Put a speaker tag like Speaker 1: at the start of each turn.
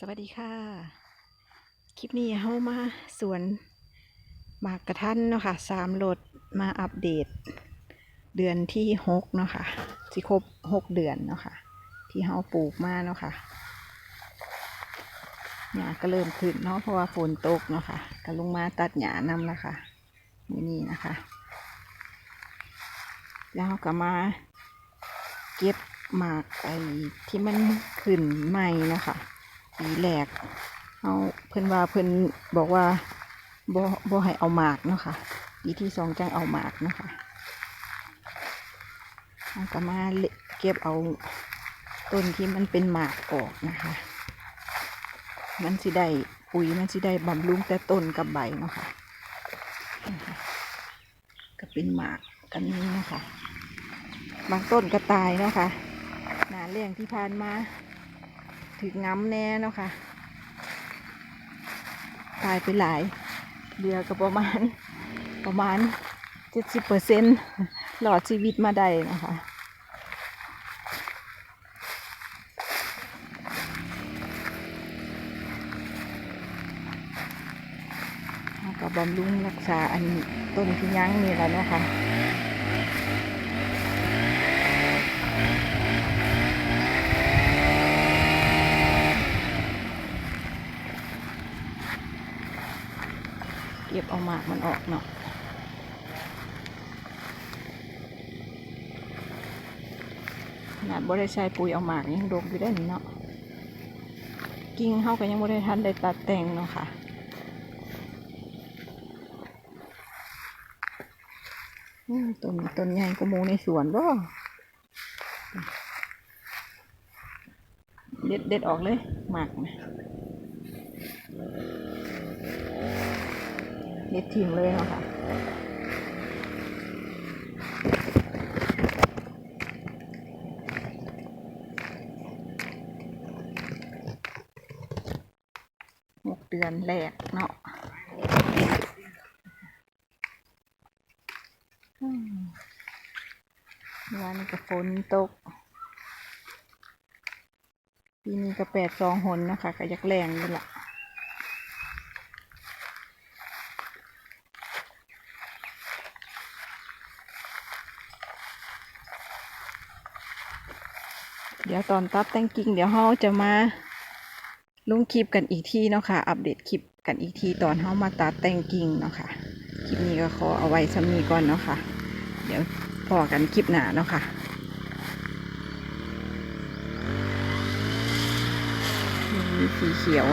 Speaker 1: สวัสดีค่ะ คลิปนี้เฮามาสวนหมากกระทันเนาะค่ะสามรถมาอัปเดต เดือนที่หกเนาะค่ะสิครบหกเดือนเนาะค่ะ ที่เฮาปลูกมาเนาะค่ะหญ้าก็เริ่มขึ้นเนาะเพราะว่าฝนตกเนาะค่ะก็ลงมาตัดหญ้านำแล้วค่ะนี่นี่นะคะ แล้วเราก็มาเก็บหมากไอ้ที่มันขึ้นใหม่เนาะค่ะ ปีแรกเอาเพิ่นว่าเพิ่นบอกว่าบ่บ่ให้เอาหมากเนาะค่ะปีที่สองจังเอาหมากเนาะค่ะเอาก็มาเลเก็บเอาต้นที่มันเป็นหมากออกนะคะ มันสิได้ปุ๋ยมันสิได้บำรุงแต่ต้นกับใบเนาะคะนะก็เป็นหมากกันนี้นะคะ บางต้นก็ตายเนาะค่ะหนาเลี้ยงที่ผ่านมา ถึงง้ำแน่เนาะค่ะ ตายไปหลายเดือก็ประมาณประมาณเจ็ดสิบเปอร์เซ็นต์หลอดชีวิตมาได้นะคะก็บำรุงรักษาอันต้นที่ยั้งนี่แหละเนาะค่ะ เก็บเอาหมากมันออกเนาะขนาดบ่ได้ใช้ปุ๋ยเอาหมากยังดกอยู่ได้นี่เนาะกิ่งเฮาก็ยังบ่ได้ทันได้ตัดแต่งเนาะค่ะต้นต้นใหญ่ก็หมูในสวนบ่เด็ดเด็ดออกเลยหมากนะ เด็ดทิ้งเลยเนาะค่ะหกเดือนแรกเนาะวานนี้ก็ฝนตก ปีนี้ก็แปดสองหนนะคะก็ยักแรงนี่แหละ เดี๋ยวตอนตัดแต่งกิ่ง เดี๋ยวเฮาจะมาลงคลิปกันอีกทีเนาะค่ะ อัปเดตคลิปกันอีกทีตอนเฮามาตัดแต่งกิ่งเนาะค่ะ คลิปนี้ก็ขอเอาไว้สำนีก่อนเนาะค่ะ เดี๋ยวพอกันคลิปหน้าเนาะค่ะมีสีเขียว